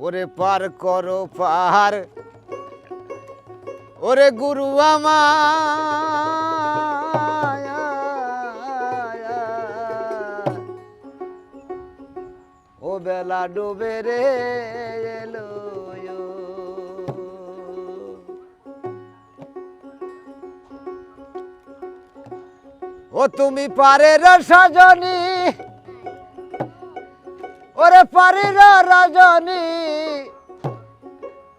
ওরে পার করো পার ওরে গুরু আমার ও বেলা ডুবে রে এলো ও তুমি পারের সজনী ওরে পারের রজনী,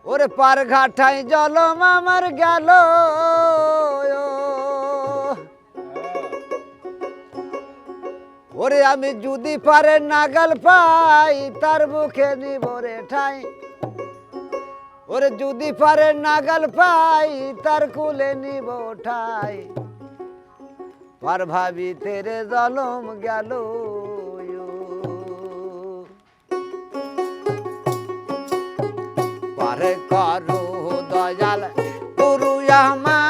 ওরে পার ঘাটাই জলম আমার গেল। ওরে আমি যদি পারে নাগাল পাই, তার মুখে নিব রে ঠাই। ওরে যদি পারে নাগাল পাই, তার কুলে নিব ঠাই। পার ভাবি তেরে জলম গেল। পারে করু দয়াল গুরু আমায়া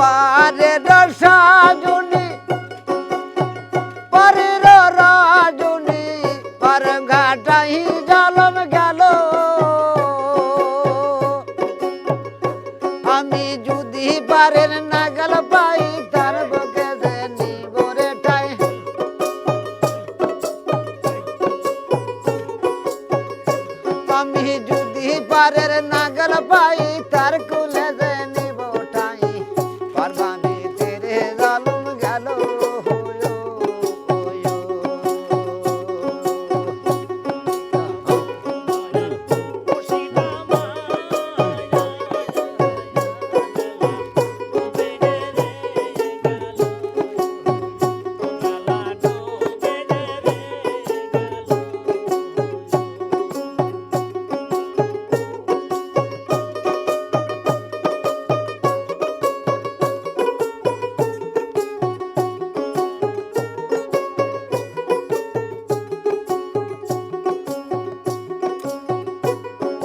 পারে রসাজুনি পারে রাজুনি পার ঘাটাই জলম গেল। আমি যদি পারেন নাগাল পাই, তার বুকে যে নিবরে ঠাই। আমি যদি পারের নাগাল পাই, তার কুলে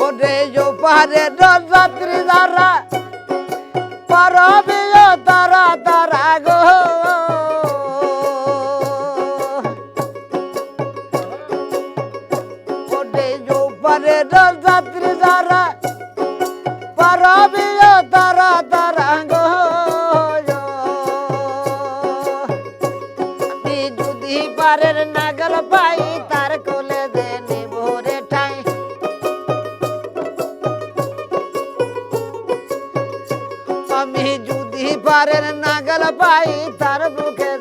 ওরে যো পারে যাত্রী যারা পারবে তারা তারা গো ওরে যো পারে পারের নাগল পাই তার বুকে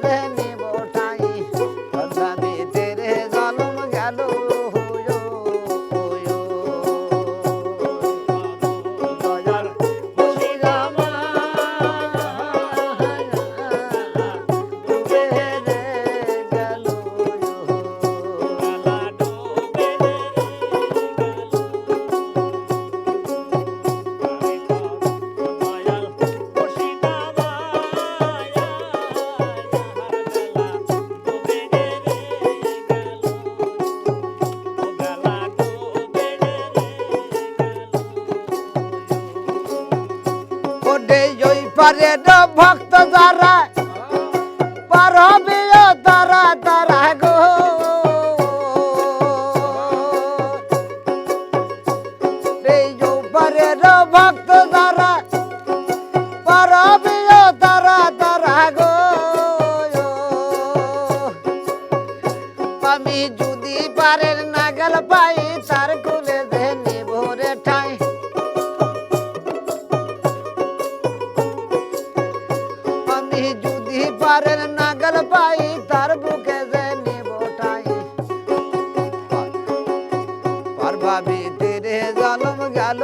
ওই পারে র ভক্ত যারা পার হবে ও তারা তারা গো এই যে পারে র ভক্ত যারা পার হবে ও তারা তারা গো আমি যদি পারের নাগাল পাই তার কুলে দে নিভোরে ঠাই পারের নাগাল পাই তার বুকে যে নিব ঠাই পার ভাবি তীরে জলম গেল